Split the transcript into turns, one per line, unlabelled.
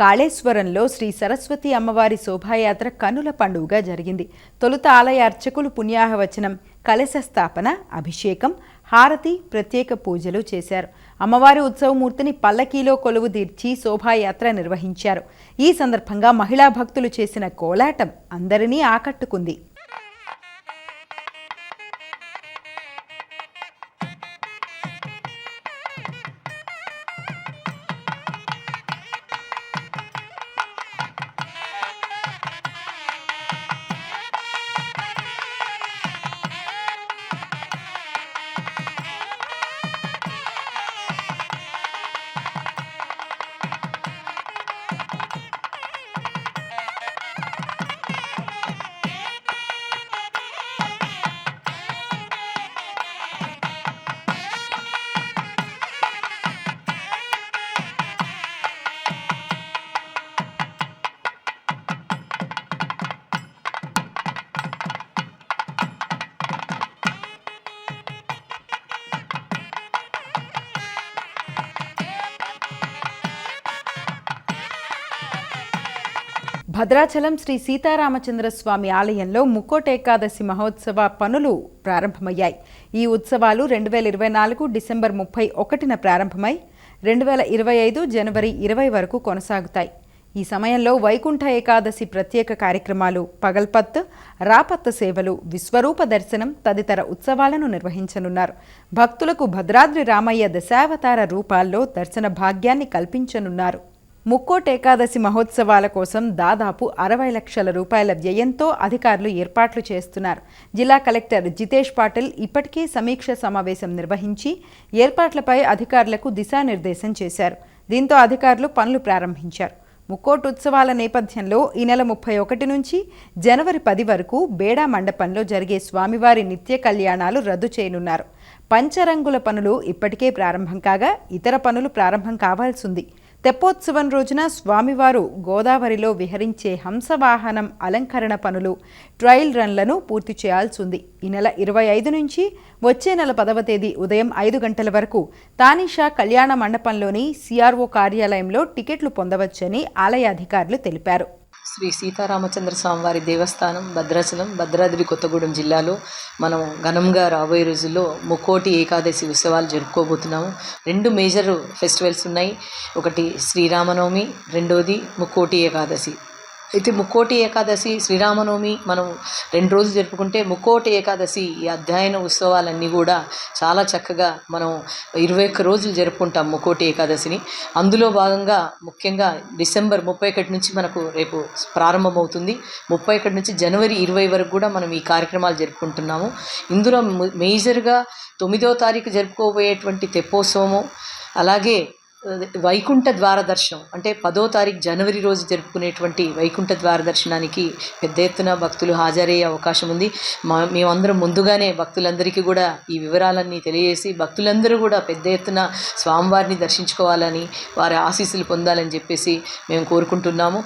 కాళేశ్వరంలో శ్రీ సరస్వతి అమ్మవారి శోభాయాత్ర కనుల పండుగగా జరిగింది. తొలుత ఆలయ అర్చకులు పుణ్యాహవచనం కలశ స్థాపన అభిషేకం హారతి ప్రత్యేక పూజలు చేశారు. అమ్మవారి ఉత్సవమూర్తిని పల్లకీలో కొలువు తీర్చి శోభాయాత్ర నిర్వహించారు. ఈ సందర్భంగా మహిళా భక్తులు చేసిన కోలాటం అందరినీ ఆకట్టుకుంది. భద్రాచలం శ్రీ సీతారామచంద్ర స్వామి ఆలయంలో ముక్కోటేకాదశి మహోత్సవ పనులు ప్రారంభమయ్యాయి. ఈ ఉత్సవాలు రెండు వేల ఇరవై నాలుగు డిసెంబర్ ముప్పై ఒకటిన ప్రారంభమై రెండు వేల ఇరవై ఐదు జనవరి ఇరవై వరకు కొనసాగుతాయి. ఈ సమయంలో వైకుంఠ ఏకాదశి ప్రత్యేక కార్యక్రమాలు పగల్పత్ రాపత్ సేవలు విశ్వరూప దర్శనం తదితర ఉత్సవాలను నిర్వహించనున్నారు. భక్తులకు భద్రాద్రి రామయ్య దశావతార రూపాల్లో దర్శన భాగ్యాన్ని కల్పించనున్నారు. ముక్కోట్ ఏకాదశి మహోత్సవాల కోసం దాదాపు అరవై లక్షల రూపాయల వ్యయంతో అధికారులు ఏర్పాట్లు చేస్తున్నారు. జిల్లా కలెక్టర్ జితేష్ పాటిల్ ఇప్పటికే సమీక్ష సమావేశం నిర్వహించి ఏర్పాట్లపై అధికారులకు దిశానిర్దేశం చేశారు. దీంతో అధికారులు పనులు ప్రారంభించారు. ముక్కోట్ ఉత్సవాల నేపథ్యంలో ఈ నెల ముప్పై ఒకటి నుంచి జనవరి పది వరకు బేడా మండపంలో జరిగే స్వామివారి నిత్య కళ్యాణాలు రద్దు చేయనున్నారు. పంచరంగుల పనులు ఇప్పటికే ప్రారంభం కాగా ఇతర పనులు ప్రారంభం కావాల్సింది. తెప్పోత్సవం రోజున స్వామివారు గోదావరిలో విహరించే హంసవాహనం అలంకరణ పనులు ట్రయల్ రన్లను పూర్తి చేయాల్సి ఉంది ఈ నెల ఇరవై ఐదు నుంచి వచ్చే నెల పదవ తేదీ ఉదయం ఐదు గంటల వరకు తానిషా కళ్యాణ మండపంలోని సిఆర్ఓ కార్యాలయంలో టికెట్లు పొందవచ్చని ఆలయ అధికారులు తెలిపారు.
శ్రీ సీతారామచంద్ర స్వామివారి దేవస్థానం భద్రాచలం భద్రాద్రి కొత్తగూడెం జిల్లాలో మనం ఘనంగా రాబోయే రోజుల్లో ముక్కోటి ఏకాదశి ఉత్సవాలు జరుపుకోబోతున్నాము. రెండు మేజర్ ఫెస్టివల్స్ ఉన్నాయి. ఒకటి శ్రీరామనవమి రెండోది ముక్కోటి ఏకాదశి. అయితే ముక్కోటి ఏకాదశి శ్రీరామనవమి మనం రెండు రోజులు జరుపుకుంటే ముక్కోటి ఏకాదశి ఈ అధ్యయన ఉత్సవాలన్నీ కూడా చాలా చక్కగా మనం ఇరవై ఒక్క రోజులు జరుపుకుంటాం ముక్కోటి ఏకాదశిని. అందులో భాగంగా ముఖ్యంగా డిసెంబర్ ముప్పై ఒకటి నుంచి మనకు రేపు ప్రారంభమవుతుంది. ముప్పై ఒకటి నుంచి జనవరి ఇరవై వరకు కూడా మనం ఈ కార్యక్రమాలు జరుపుకుంటున్నాము. ఇందులో మేజర్గా తొమ్మిదో తారీఖు జరుపుకోబోయేటువంటి తెప్పోత్సవము అలాగే వైకుంఠ ద్వార దర్శనం అంటే పదో తారీఖు జనవరి రోజు జరుపుకునేటువంటి వైకుంఠ ద్వార దర్శనానికి పెద్ద ఎత్తున భక్తులు హాజరయ్యే అవకాశం ఉంది. మా మేమందరం ముందుగానే భక్తులందరికీ కూడా ఈ వివరాలన్నీ తెలియజేసి భక్తులందరూ కూడా పెద్ద ఎత్తున స్వామివారిని దర్శించుకోవాలని వారి ఆశీస్సులు పొందాలని చెప్పేసి మేము కోరుకుంటున్నాము.